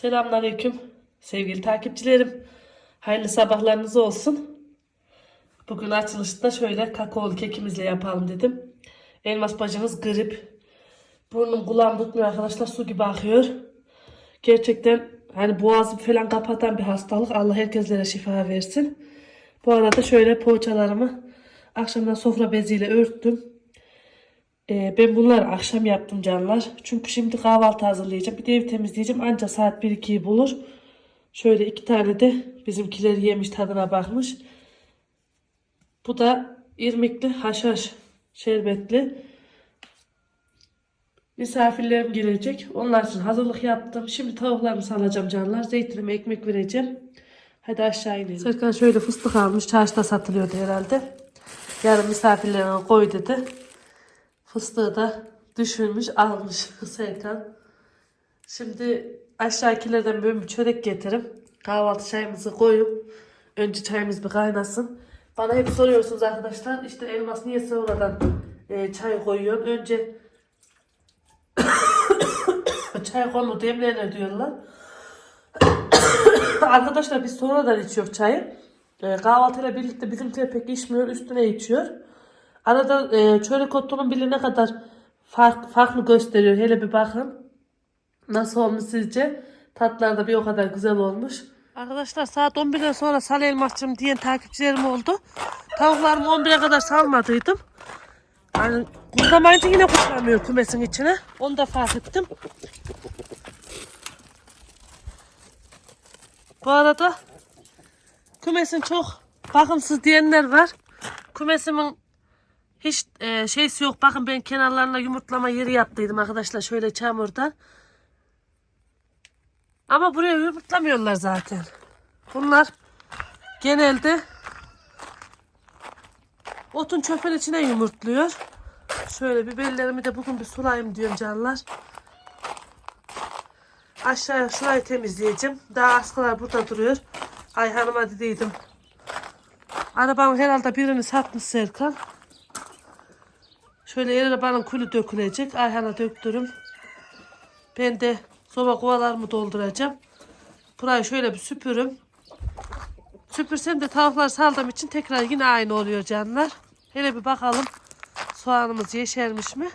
Selamünaleyküm sevgili takipçilerim. Hayırlı sabahlarınız olsun. Bugün açılışta şöyle kakaolu kekimizle yapalım dedim. Elmas bacımız grip. Burnum kulağım tutmuyor arkadaşlar su gibi akıyor. Gerçekten hani boğazı falan kapatan bir hastalık. Allah herkeslere şifa versin. Bu arada şöyle poğaçalarımı akşamdan sofra beziyle örttüm. Ee, ben bunları akşam yaptım canlar. Çünkü şimdi kahvaltı hazırlayacağım. Bir de ev temizleyeceğim. Anca saat 1-2'yi bulur. Şöyle iki tane de bizimkiler yemiş tadına bakmış. Bu da irmikli haşhaş şerbetli. Misafirlerim gelecek. Onlar için hazırlık yaptım. Şimdi tavuklarımı salacağım canlar. Zeytinime ekmek vereceğim. Hadi aşağı inelim. Serkan şöyle fıstık almış. Çarşıda satılıyordu herhalde. Yarın misafirlerine koy dedi. Fıstığı da düşürmüş almış Serkan. Şimdi aşağıkilerden böyle bir çörek getirim. Kahvaltı çayımızı koyup önce çayımız bir kaynasın. Bana hep soruyorsunuz arkadaşlar işte elmas niye sonradan e, çay koyuyor? Önce çay konu demlenir diyorlar. arkadaşlar biz sonradan içiyor çayı. E, kahvaltıyla birlikte bizimkiler pek içmiyor üstüne içiyor. Arada e, çörek otunun bile ne kadar fark, farklı gösteriyor. Hele bir bakın. Nasıl olmuş sizce? Tatlar da bir o kadar güzel olmuş. Arkadaşlar saat 11'den sonra sal elmasçım diyen takipçilerim oldu. Tavuklarımı 11'e kadar salmadıydım. Yani kurdamayınca yine kurtamıyor kümesin içine. Onu da fark ettim. Bu arada kümesin çok bakımsız diyenler var. Kümesimin hiç e, şeysi yok. Bakın ben kenarlarına yumurtlama yeri yaptıydım arkadaşlar. Şöyle çamurdan. Ama buraya yumurtlamıyorlar zaten. Bunlar genelde otun çöpün içine yumurtluyor. Şöyle biberlerimi de bugün bir sulayayım diyorum canlar. Aşağıya şurayı temizleyeceğim. Daha askılar burada duruyor. Ayhan'ıma dediydim. Arabamın herhalde birini satmış Serkan. Şöyle bana külü dökülecek. Ayhan'a döktürüm. Ben de soba kovalarımı dolduracağım. Burayı şöyle bir süpürüm. Süpürsem de tavuklar saldığım için tekrar yine aynı oluyor canlar. Hele bir bakalım soğanımız yeşermiş mi?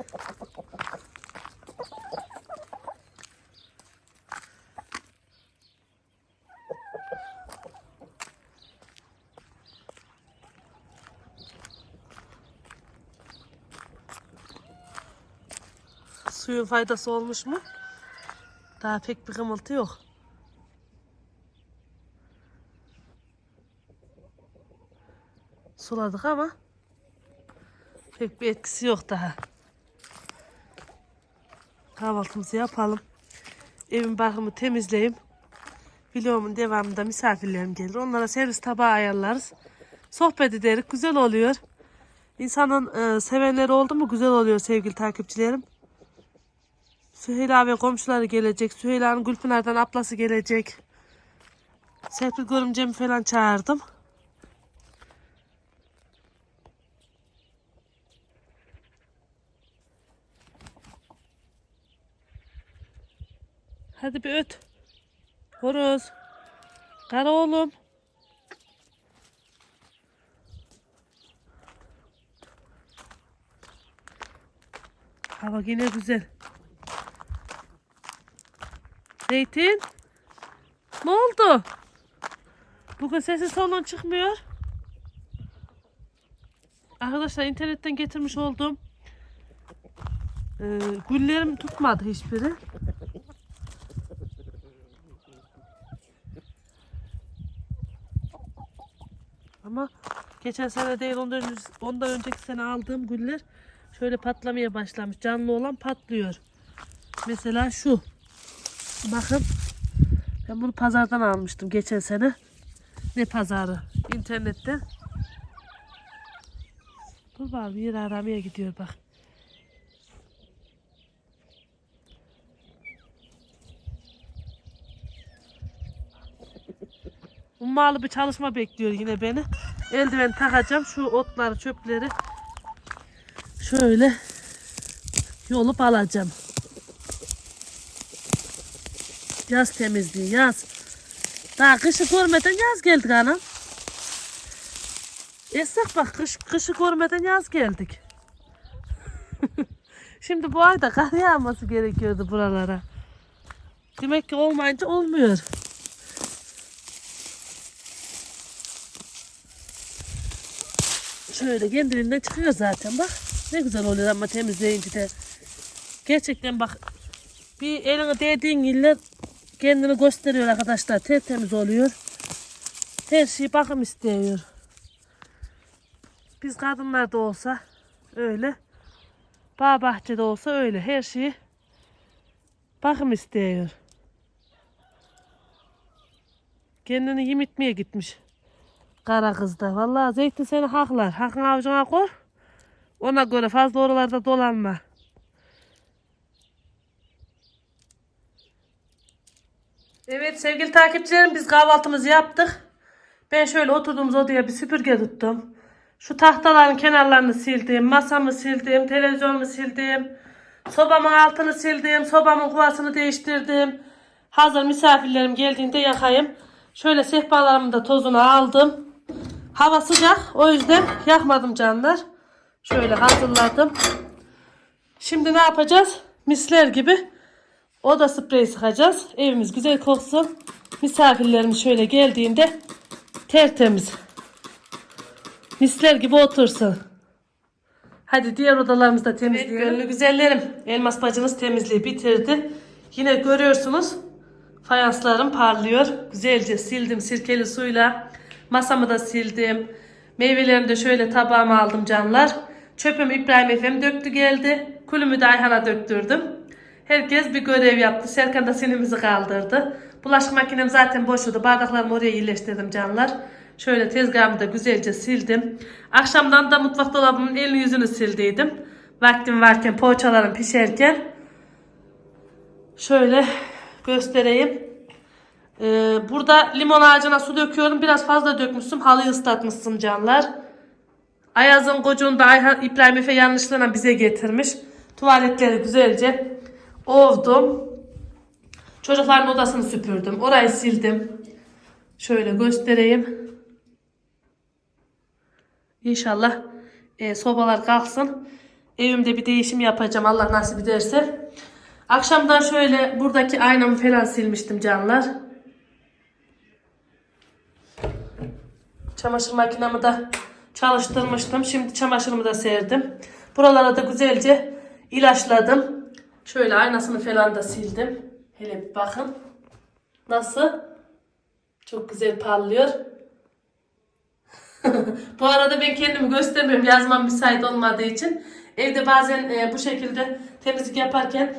Suyun faydası olmuş mu? Daha pek bir kımıltı yok. Suladık ama pek bir etkisi yok daha. Kahvaltımızı yapalım. Evin bakımı temizleyeyim. Vlogumun devamında misafirlerim gelir. Onlara servis tabağı ayarlarız. Sohbet ederiz. Güzel oluyor. İnsanın e, sevenleri oldu mu güzel oluyor sevgili takipçilerim. Süheyla ve komşuları gelecek. Süheyla'nın Gülpınar'dan ablası gelecek. Serpil görümcemi falan çağırdım. Hadi bir öt. Horoz. Kara oğlum. Hava yine güzel. Zeytin. Ne oldu? Bugün sesin solun çıkmıyor. Arkadaşlar internetten getirmiş olduğum e, güllerim tutmadı hiçbiri. Ama geçen sene değil ondan, önce, ondan önceki sene aldığım güller şöyle patlamaya başlamış. Canlı olan patlıyor. Mesela şu. Bakın. Ben bunu pazardan almıştım geçen sene. Ne pazarı? İnternetten. Dur bir yer aramaya gidiyor bak. Ummalı bir çalışma bekliyor yine beni. Eldiven takacağım. Şu otları, çöpleri şöyle yolup alacağım. Yaz temizliği yaz. Daha kışı görmeden yaz geldik anam. Esnaf bak kış, kışı görmeden yaz geldik. Şimdi bu ayda kar yağması gerekiyordu buralara. Demek ki olmayınca olmuyor. Şöyle kendiliğinden çıkıyor zaten bak. Ne güzel oluyor ama temizleyince de. Gerçekten bak bir eline değdiğin iller kendini gösteriyor arkadaşlar. Tertemiz oluyor. Her şey bakım istiyor. Biz kadınlar da olsa öyle. Bağ bahçede olsa öyle. Her şey bakım istiyor. Kendini yimitmeye gitmiş. Kara kız da. Vallahi Zeytin seni haklar. Hakkın avucuna koy. Ona göre fazla oralarda dolanma. Evet sevgili takipçilerim biz kahvaltımızı yaptık. Ben şöyle oturduğumuz odaya bir süpürge tuttum. Şu tahtaların kenarlarını sildim. Masamı sildim. Televizyonumu sildim. Sobamın altını sildim. Sobamın kuvasını değiştirdim. Hazır misafirlerim geldiğinde yakayım. Şöyle sehpalarımın da tozunu aldım. Hava sıcak. O yüzden yakmadım canlar. Şöyle hazırladım. Şimdi ne yapacağız? Misler gibi oda spreyi sıkacağız. Evimiz güzel koksun. Misafirlerimiz şöyle geldiğinde tertemiz. Misler gibi otursun. Hadi diğer odalarımızı da temizleyelim. Evet, gönlü güzellerim. Elmas bacınız temizliği bitirdi. Yine görüyorsunuz fayanslarım parlıyor. Güzelce sildim sirkeli suyla. Masamı da sildim. Meyvelerimi de şöyle tabağıma aldım canlar. Çöpümü İbrahim Efem döktü geldi. Kulümü de Ayhan'a döktürdüm. Herkes bir görev yaptı. Serkan da sinimizi kaldırdı. Bulaşık makinem zaten boştu. Bardaklarımı oraya yerleştirdim canlar. Şöyle tezgahımı da güzelce sildim. Akşamdan da mutfak dolabımın elini yüzünü sildiydim. Vaktim varken poğaçalarım pişerken. Şöyle göstereyim. Ee, burada limon ağacına su döküyorum. Biraz fazla dökmüşsün. Halıyı ıslatmışsın canlar. Ayaz'ın kocuğunu da İbrahim Efe yanlışlığına bize getirmiş. Tuvaletleri güzelce ovdum. Çocukların odasını süpürdüm. Orayı sildim. Şöyle göstereyim. İnşallah e, sobalar kalksın. Evimde bir değişim yapacağım Allah nasip ederse. Akşamdan şöyle buradaki aynamı falan silmiştim canlar. Çamaşır makinamı da çalıştırmıştım. Şimdi çamaşırımı da serdim. Buralara da güzelce ilaçladım. Şöyle aynasını falan da sildim. Hele bir bakın. Nasıl? Çok güzel parlıyor. bu arada ben kendimi göstermiyorum yazmam müsait olmadığı için. Evde bazen e, bu şekilde temizlik yaparken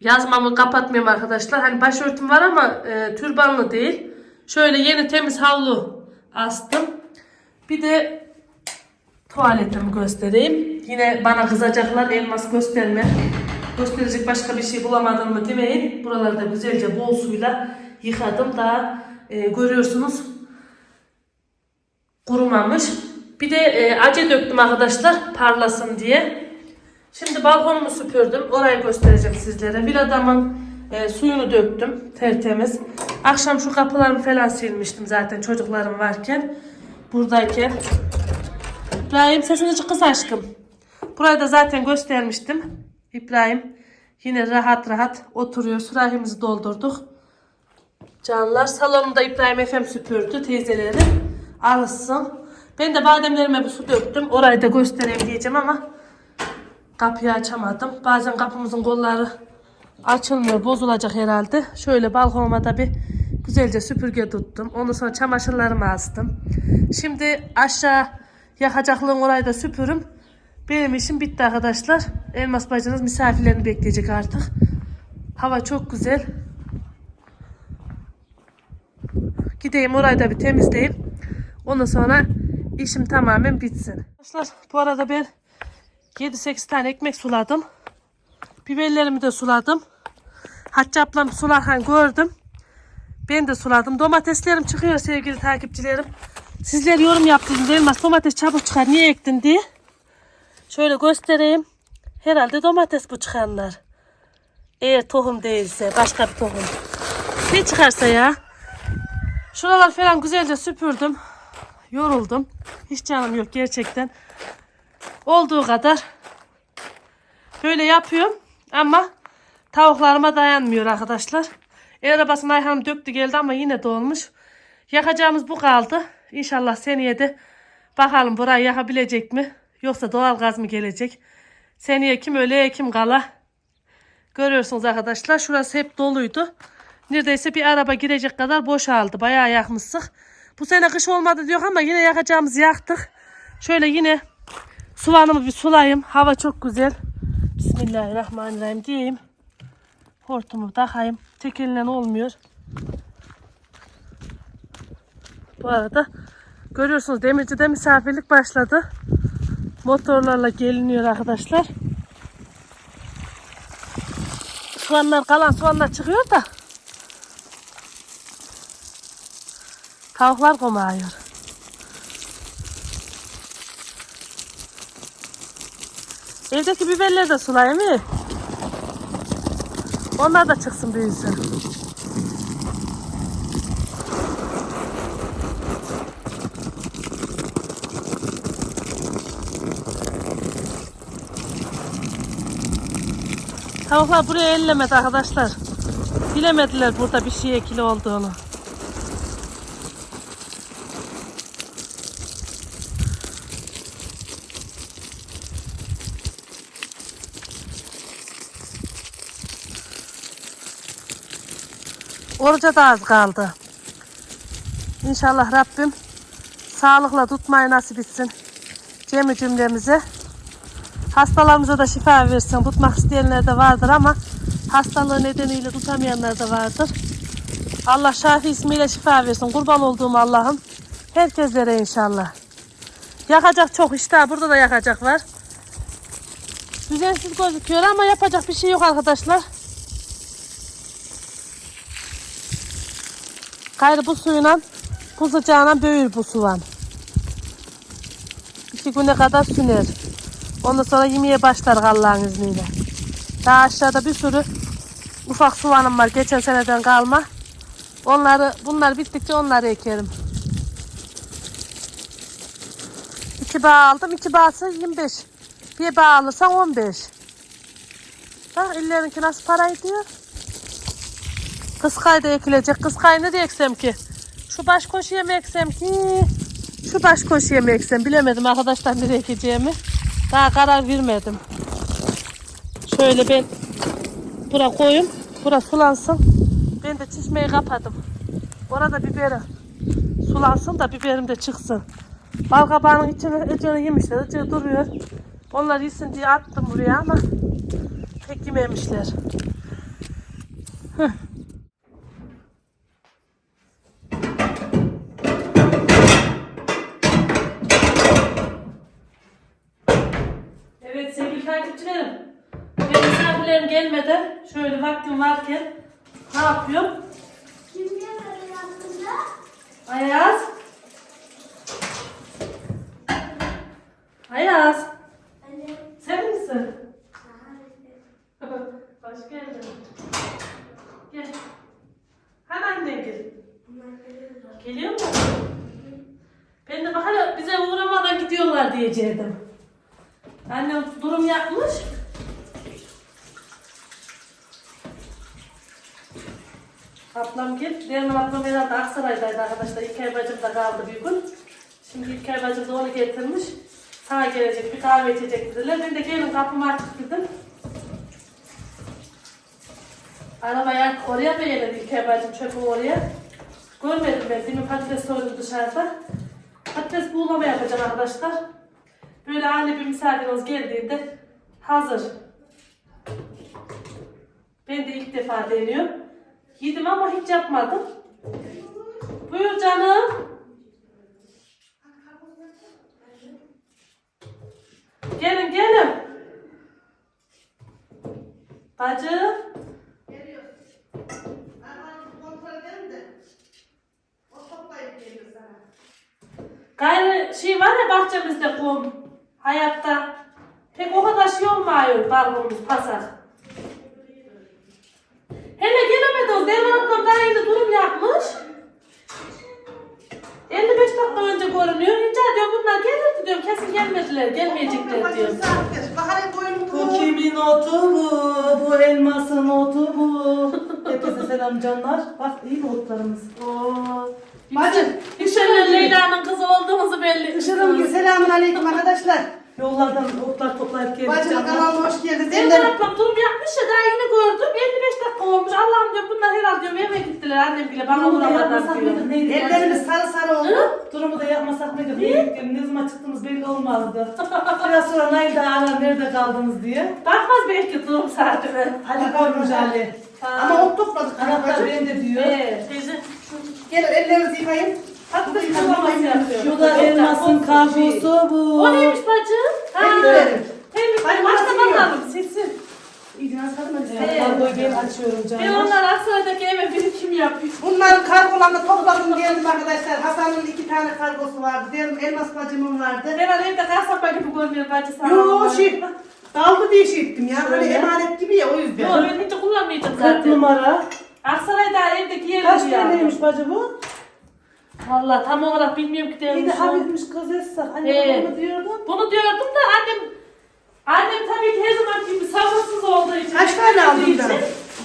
yazmamı kapatmıyorum arkadaşlar. Hani başörtüm var ama e, türbanlı değil. Şöyle yeni temiz havlu astım. Bir de tuvaletimi göstereyim. Yine bana kızacaklar elmas gösterme. Gösterecek başka bir şey bulamadın mı demeyin. Buraları da güzelce bol suyla yıkadım. Daha e, görüyorsunuz kurumamış. Bir de e, ace döktüm arkadaşlar parlasın diye. Şimdi balkonumu süpürdüm. Orayı göstereceğim sizlere. Villadamın e, suyunu döktüm. Tertemiz. Akşam şu kapılarımı falan silmiştim zaten çocuklarım varken. Buradayken. İbrahim sesini çık kız aşkım. Burayı da zaten göstermiştim. İbrahim yine rahat rahat oturuyor. Sürahimizi doldurduk. Canlar salonu da İbrahim Efem süpürdü teyzeleri. Alışsın. Ben de bademlerime bir su döktüm. Orayı da göstereyim diyeceğim ama kapıyı açamadım. Bazen kapımızın kolları açılmıyor. Bozulacak herhalde. Şöyle balkonuma da bir güzelce süpürge tuttum. Ondan sonra çamaşırlarımı astım. Şimdi aşağı yakacaklığın orayı da süpürüm. Benim işim bitti arkadaşlar. Elmas bacınız misafirlerini bekleyecek artık. Hava çok güzel. Gideyim orayı da bir temizleyeyim. Ondan sonra işim tamamen bitsin. Arkadaşlar bu arada ben 7-8 tane ekmek suladım. Biberlerimi de suladım. Hatice ablam sularken gördüm. Ben de suladım. Domateslerim çıkıyor sevgili takipçilerim. Sizler yorum yaptınız. Elmas domates çabuk çıkar. Niye ektin diye. Şöyle göstereyim. Herhalde domates bu çıkanlar. Eğer tohum değilse başka bir tohum. Ne çıkarsa ya. Şuralar falan güzelce süpürdüm. Yoruldum. Hiç canım yok gerçekten. Olduğu kadar böyle yapıyorum ama tavuklarıma dayanmıyor arkadaşlar. El arabasını Ayhan'ım döktü geldi ama yine dolmuş. Yakacağımız bu kaldı. İnşallah seneye de bakalım burayı yakabilecek mi? Yoksa doğal gaz mı gelecek? Seneye kim öyle kim kala. Görüyorsunuz arkadaşlar şurası hep doluydu. Neredeyse bir araba girecek kadar boşaldı. Bayağı yakmıştık. Bu sene kış olmadı diyor ama yine yakacağımızı yaktık. Şöyle yine soğanımı bir sulayayım. Hava çok güzel. Bismillahirrahmanirrahim diyeyim. Hortumu takayım. Tek elle olmuyor. Bu arada görüyorsunuz Demirci'de misafirlik başladı. Motorlarla geliniyor arkadaşlar. Soğanlar kalan soğanlar çıkıyor da. Tavuklar komayıyor. Evdeki biberleri de sulayayım mı? Onlar da çıksın büyüsün. Tavuklar buraya ellemedi arkadaşlar. Bilemediler burada bir şey ekili olduğunu. Oruca da az kaldı. İnşallah Rabbim sağlıkla tutmayı nasip etsin. Cemi cümlemize. Hastalarımıza da şifa versin. Tutmak isteyenler de vardır ama hastalığı nedeniyle tutamayanlar da vardır. Allah Şafi ismiyle şifa versin. Kurban olduğum Allah'ım. Herkeslere inşallah. Yakacak çok işte. Burada da yakacak var. Düzensiz gözüküyor ama yapacak bir şey yok arkadaşlar. Gayrı bu suyla bu sıcağına büyür bu soğan. İki güne kadar süner. Ondan sonra yemeye başlar Allah'ın izniyle. Daha aşağıda bir sürü ufak soğanım var geçen seneden kalma. Onları bunlar bittikçe onları ekerim. İki bağ aldım. iki bağısı 25. Bir bağ alırsan 15. Bak illerinki nasıl para ediyor. Kıskay da ekilecek. Kıskay ne eksem ki? Şu baş koşuya mı eksem ki? Şu baş koşuya mı eksem? Bilemedim arkadaşlar nereye ekeceğimi. Daha karar vermedim. Şöyle ben bura koyayım. Bura sulansın. Ben de çişmeyi kapadım. Orada biberi sulansın da biberim de çıksın. Bal kabağının ıcını yemişler. Icığı duruyor. Onlar yesin diye attım buraya ama pek yememişler. Heh. Gelmeden şöyle vaktim varken ne yapıyorum? Kim gelmedi aslında? Ayaz. Ayaz. Anne. Sen misin? Hoş geldin. Gel. Hemen annen gel. Geliyor mu? Ben de bakalım bize uğramadan gidiyorlar diyecektim. Annem durum yapmış. Ablam gel. Derman ablam herhalde Aksaray'daydı arkadaşlar. İlker bacım da kaldı bir gün. Şimdi İlker bacım da onu getirmiş. Sana gelecek bir kahve içecek dediler. Ben de gelin kapımı açık dedim. Arabayı artık oraya mı yedim İlker bacım çöpü oraya. Görmedim ben. Demin patates soydum dışarıda. Patates buğulama yapacağım arkadaşlar. Böyle ani bir misafiriniz geldiğinde hazır. Ben de ilk defa deniyorum. Yedim ama hiç yapmadım. Buyur canım. Gelin gelin. Bacım. Gayrı şey var ya bahçemizde kum. Hayatta. Pek o kadar şey olmuyor balkonumuz, pazar. Hele gelemedi o musunuz? Derman ablam daha yeni durum yapmış. 55 dakika önce görünüyor. Rica diyorum bunlar gelirdi diyorum. Kesin gelmediler. Gelmeyecekler diyorum. Bu kimin otu bu? Bu elmasın otu bu. Herkese selam canlar. Bak iyi mi otlarımız? Oo. Bacım, Yükselen Leyla'nın kızı olduğumuzu belli. Işırım selamun aleyküm arkadaşlar. Yollardan otlar toplayıp geldik Bacımın canlar. kanalına hoş geldiniz. Derman Ender, ablam durum yapmış ya daha yeni gördüm. 55 dakika olmuş. Allah'ım diyorum bunlar herhalde diyorum eve gittiler. Annem bile bana Durumu da uğramadan yapmasak diyor. mıydık neydi? ellerimiz sarı sarı oldu. Durumu da yapmasak mıydık? Neydi? Ne zaman çıktığımız belli olmazdı. Biraz sonra Nail de arar nerede kaldınız diye. Bakmaz belki durum saatine. Ali koymuş Ali. Ama ot topladık. Anahtar bacım. bende diyor. Evet. Teyze. Gel ellerinizi yıkayın. Yapıyor. Şu da elmasın kargosu bu. O neymiş bacı? Tebrik ederim. Tebrik Hadi ederim. Başta nasıl bakalım. Silsin. İyice nasıl kadın Evet, Kargoyu gel açıyorum Ben canlar. onlar Aksaray'daki eve birikim yapıyor. Bunların kargolarını topladım geldim arkadaşlar. Hasan'ın iki tane kargosu vardı. Benim elmas bacımın vardı. Herhalde evde kasapa gibi görünüyor bacı sana. Yo şey daldı diye şey ettim ya. Hani Şöyle. emanet gibi ya o Yo yüzden. ben hiç kullanmayacağım 40 zaten. numara. Aksaray'da evdeki yer Kaç. TL'ymiş bacı bu? Valla tam olarak bilmiyorum ki İyi de o. hafifmiş kız Esra. Anne Evet. bunu diyordun. Bunu diyordum da annem Annem tabii ki her zaman gibi sabırsız olduğu için. Kaç tane aldın için,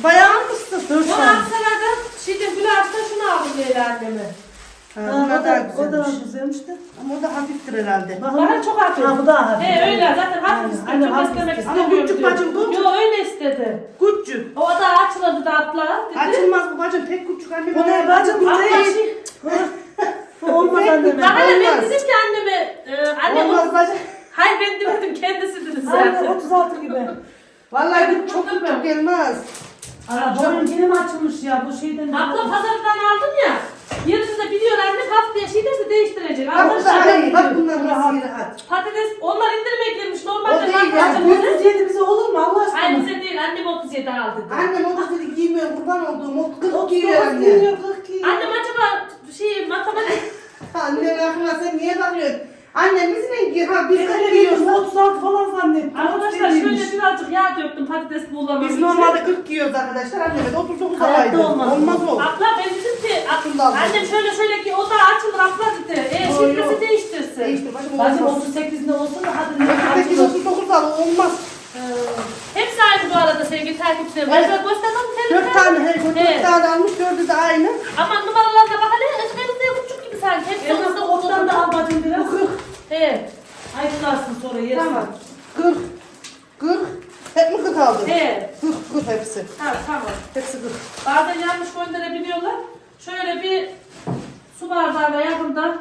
Bayağı almışsın. Dört Bunu tane. Aksaray'da şimdi Gülaş'ta şunu aldım Leyla anneme. Ha, Ha, bunlar o daha da, o da güzelmiş. güzelmiş de. Ama o da hafiftir herhalde. Bana çok hafif. Ha, bu da hafif. He öyle zaten hafif Aynen, istedim. aynen, Çok hafif istemek istedim. Ama istemiyorum küçük diyor. bacım bu. Yo öyle istedi. Küçük. O da açılırdı da abla dedi. Açılmaz bu bacım pek küçük anne. Bu ne bacım? Bu Abla ne? şey. Bu. Daha hani ben Olmaz. dedim ki anneme. E, anne Olmaz bacım. Hayır ben demedim kendisi dedi Aynen zaten. 36 gibi. Vallahi bu çok küçük gelmez. Aa, boyun yine mi açılmış ya bu şeyden? Abla pazardan aldım ya. Yerini de biliyor annem haftaya şey derse değiştirecek. Bak bu daha iyi. Bak bunlar iyi rahat. patates onlar indirime girmiş. Normalde O değil ya, bu- dedi. 37 bize olur mu Allah aşkına? Hayır bize değil annem 37 aldı. Annem o da dedi giymiyor kurban olduğum. O 40 39 giyiyor anne. giyiyor 40 giyiyor. Annem acaba şey matematik Annenin aklına sen niye bakıyorsun? Annem biz ne giyiyor? Ha biz Ben 40 de giyiyoruz. biliyorsun 36 falan zannettim. Arkadaşlar 37'ymiş. şöyle birazcık yağ döktüm patates buğulamak Biz için. normalde 40 giyiyoruz arkadaşlar. Anneme de 39 Hayatta alaydı. olmaz. Olmaz o. Abla ben dedim ki annem şöyle şöyle ki o da açılır abla dedi. E Yo, şifresi değiştirsin. Değiştir Bacım olmaz. 38'inde olsa da hadi ne 38 açılır. 39 al olmaz. Ee, hepsi aynı bu arada sevgili takipçilerim. Evet. Evet. Göstermem mi? 4 tane her gün 4 Evet. tane almış 4'ü de aynı. Ama numaralarına bak hele ezberinizde küçük gibi sanki. Hepsi Elmas'ta ottan da al bacım biraz. Bu 40. Evet. Ayıklarsın sonra yersin. Tamam. 40. 40. Hep mi 40 aldın? Evet. 40 40 hepsi. Ha, tamam. Hepsi 40. Bazen yanlış gönderebiliyorlar. Şöyle bir su bardağına yakında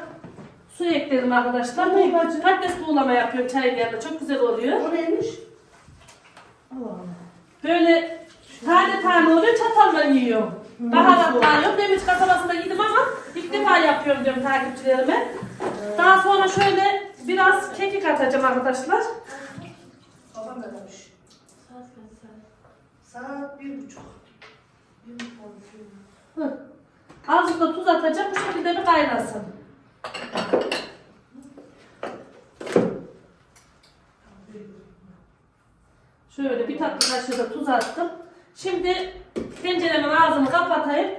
su ekledim arkadaşlar. Ne Bu patates buğulama yapıyorum çayın yanında. Çok güzel oluyor. O neymiş? Allah Allah. Böyle tane tane oluyor çatalla yiyor. Baharatlar yok. Demiş kasabasında yedim ama ilk defa yapıyorum diyorum takipçilerime. Daha sonra şöyle biraz kekik atacağım arkadaşlar. Babam da demiş. Saat bir buçuk. Hı. Azıcık da tuz atacağım. Bu şekilde bir kaynasın. Şöyle bir tatlı kaşığı da tuz attım. Şimdi tenceremin ağzını kapatayım.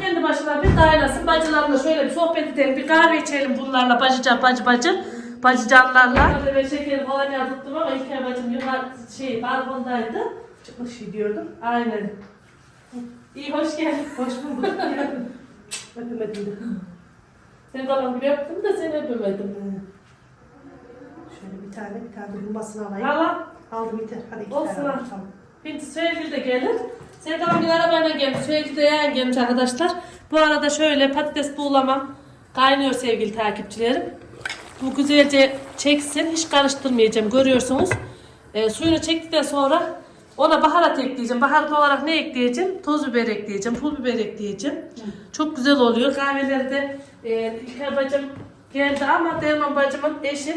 Kendi başına bir kaynasın. Bacılarla şöyle bir sohbet edelim. Bir kahve içelim bunlarla. Bacıcan, bacı bacı. Bacıcanlarla. Ben şekeri falan tuttum ama İlker bacım yukarı şey balkondaydı. Çıkmış şey diyordum. Aynen. İyi hoş geldin. Hoş bulduk. Öpemedim de. Seni falan gibi yaptım da seni öpemedim. Şöyle bir tane bir tane bulmasını alayım. Valla Aldım yeter. Hadi iki Olsun tane al. Tamam. Binti Sevgili de gelir. Sevgili bir arabayla gelmiş. Sevgili de yayan gelmiş arkadaşlar. Bu arada şöyle patates buğulamam kaynıyor sevgili takipçilerim. Bu güzelce çeksin. Hiç karıştırmayacağım. Görüyorsunuz. Ee, suyunu çektikten sonra ona baharat ekleyeceğim. Baharat olarak ne ekleyeceğim? Toz biber ekleyeceğim. Pul biber ekleyeceğim. Çok güzel oluyor. Kahveleri de e, İlker bacım geldi ama Derman bacımın eşi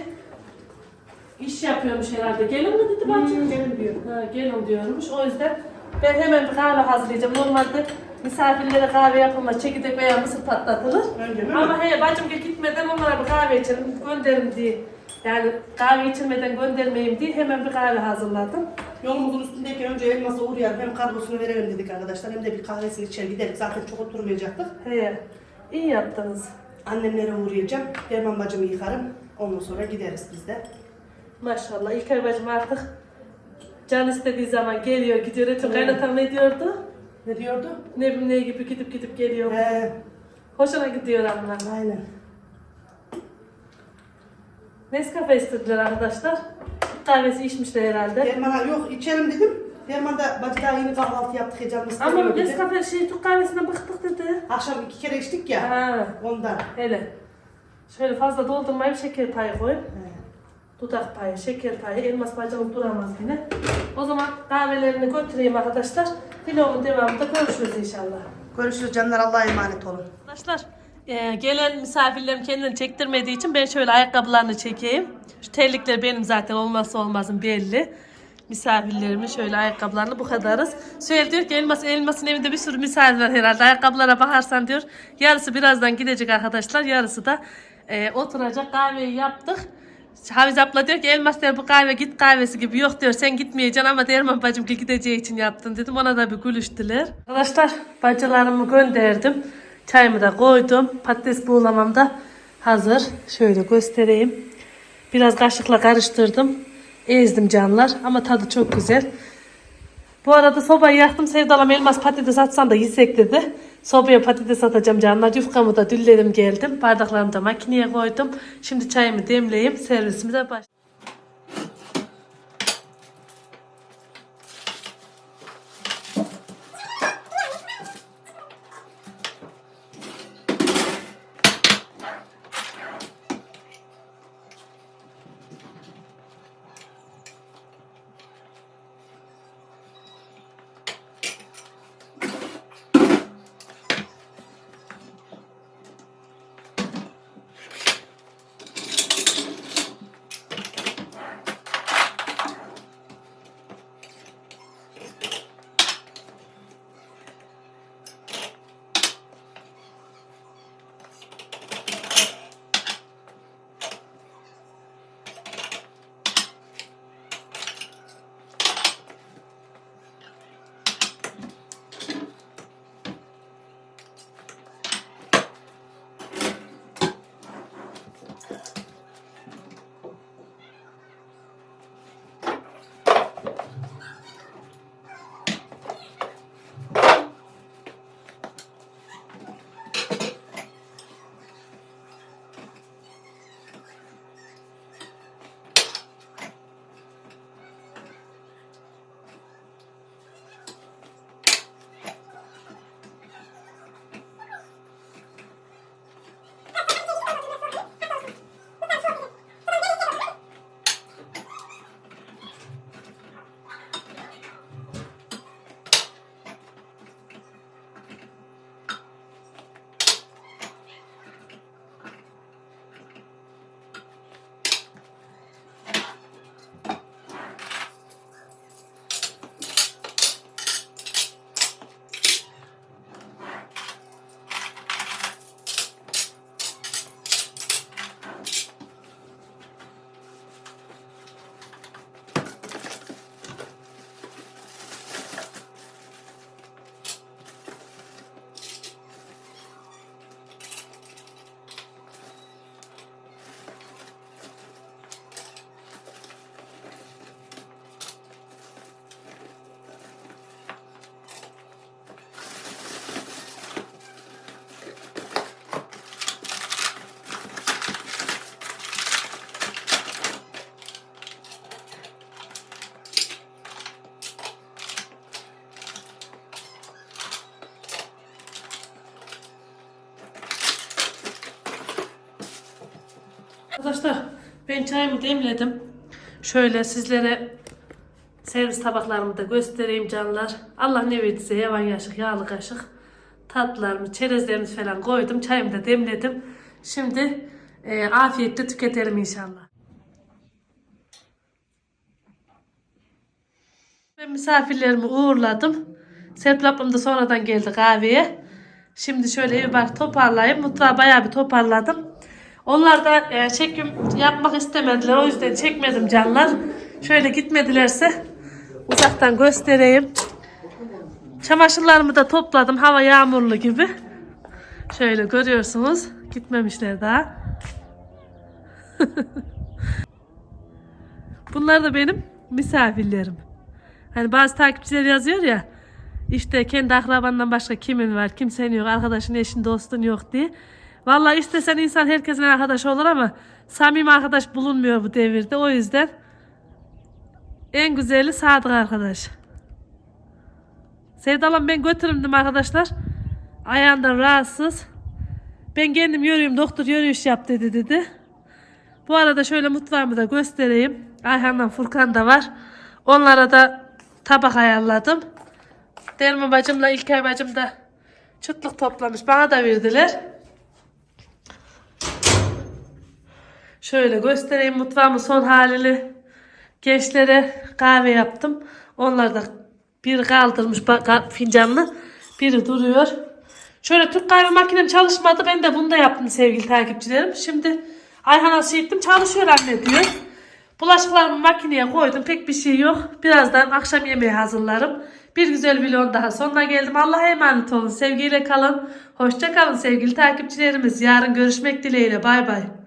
iş yapıyormuş herhalde. Gelin mi dedi bacım? Gelin diyor. Ha, gelin diyormuş. O yüzden ben hemen bir kahve hazırlayacağım. Normalde misafirlere kahve yapılmaz. Çekirdek veya mısır patlatılır. Öyle mi? Ama he bacım gitmeden onlara bir kahve içelim, gönderim diye Yani kahve içirmeden göndermeyeyim diye hemen bir kahve hazırladım. Yolumuzun üstündeyken önce elmasa uğrayalım. Hem kargosunu verelim dedik arkadaşlar. Hem de bir kahvesini içer giderik. Zaten çok oturmayacaktık. He, iyi yaptınız. Annemlere uğrayacağım. Derman bacımı yıkarım. Ondan sonra gideriz biz de. Maşallah İlker bacım artık can istediği zaman geliyor gidiyor. Etü kaynatam ne diyordu? Ne diyordu? Ne bileyim ne gibi gidip gidip geliyor. He, Hoşuna gidiyor ama. aynen. Nescafe istediler arkadaşlar. Kahvesi içmişler herhalde. Derman'a yok içelim dedim. Derman da bacı daha yeni kahvaltı yaptık heyecanlı Ama istemiyor dedi. Nescafe şey Türk kahvesinden bıktık dedi. Akşam iki kere içtik ya. Ha, Ondan. hele. Şöyle fazla doldurmayıp şeker payı koy. He. Dudak payı, şeker payı, elmas bacağım duramaz yine. O zaman kahvelerini götüreyim arkadaşlar. Vlogun devamında görüşürüz inşallah. Görüşürüz canlar. Allah'a emanet olun. Arkadaşlar e, gelen misafirlerim kendini çektirmediği için ben şöyle ayakkabılarını çekeyim. Şu terlikler benim zaten olmazsa olmazım belli. Misafirlerimin şöyle ayakkabılarını bu kadarız. Süheyl diyor ki elmas, elmasın evinde bir sürü misafir var herhalde. Ayakkabılara bakarsan diyor. Yarısı birazdan gidecek arkadaşlar. Yarısı da e, oturacak. Kahveyi yaptık. Haviz abla diyor ki elmas bu kahve git kahvesi gibi yok diyor sen gitmeyeceksin ama Derman bacım ki gideceği için yaptın dedim ona da bir gülüştüler. Arkadaşlar bacılarımı gönderdim. Çayımı da koydum. Patates buğulamam da hazır. Şöyle göstereyim. Biraz kaşıkla karıştırdım. Ezdim canlar ama tadı çok güzel. Bu arada sobayı yaktım. Sevdalam elmas patates atsan da yesek dedi. Sobaya patates atacağım canlar. Yufkamı da dülledim geldim. Bardaklarımı da makineye koydum. Şimdi çayımı demleyeyim. Servisimize baş. Çayımı demledim. Şöyle sizlere servis tabaklarımı da göstereyim canlar. Allah ne verdiyse yavan yaşık, yağlı kaşık. Tatlılarımı, çerezlerimi falan koydum. Çayımı da demledim. Şimdi e, afiyetle tüketelim inşallah. Ben misafirlerimi uğurladım. Serpil ablam da sonradan geldi kahveye. Şimdi şöyle bir bak toparlayayım. Mutfağı bayağı bir toparladım. Onlar da e, çekim yapmak istemediler. O yüzden çekmedim canlar. Şöyle gitmedilerse uzaktan göstereyim. Çamaşırlarımı da topladım. Hava yağmurlu gibi. Şöyle görüyorsunuz. Gitmemişler daha. Bunlar da benim misafirlerim. Hani bazı takipçiler yazıyor ya işte kendi akrabandan başka kimin var, kimsenin yok, arkadaşın, eşin, dostun yok diye. Vallahi istesen insan herkesin arkadaşı olur ama samimi arkadaş bulunmuyor bu devirde. O yüzden en güzeli sadık arkadaş. Sevdalam ben götürürdüm arkadaşlar. Ayağından rahatsız. Ben kendim yürüyeyim doktor yürüyüş yap dedi dedi. Bu arada şöyle mutfağımı da göstereyim. Ayhan'la Furkan da var. Onlara da tabak ayarladım. Derma bacımla İlkay bacım da çıtlık toplamış. Bana da verdiler. Şöyle göstereyim mutfağımın son halini. Gençlere kahve yaptım. Onlar da biri kaldırmış fincanını. Biri duruyor. Şöyle Türk kahve makinem çalışmadı. Ben de bunu da yaptım sevgili takipçilerim. Şimdi Ayhan'a şey ettim. Çalışıyor anne diyor. Bulaşıklarımı makineye koydum. Pek bir şey yok. Birazdan akşam yemeği hazırlarım. Bir güzel vlog daha sonuna geldim. Allah'a emanet olun. Sevgiyle kalın. Hoşça kalın sevgili takipçilerimiz. Yarın görüşmek dileğiyle. Bay bay.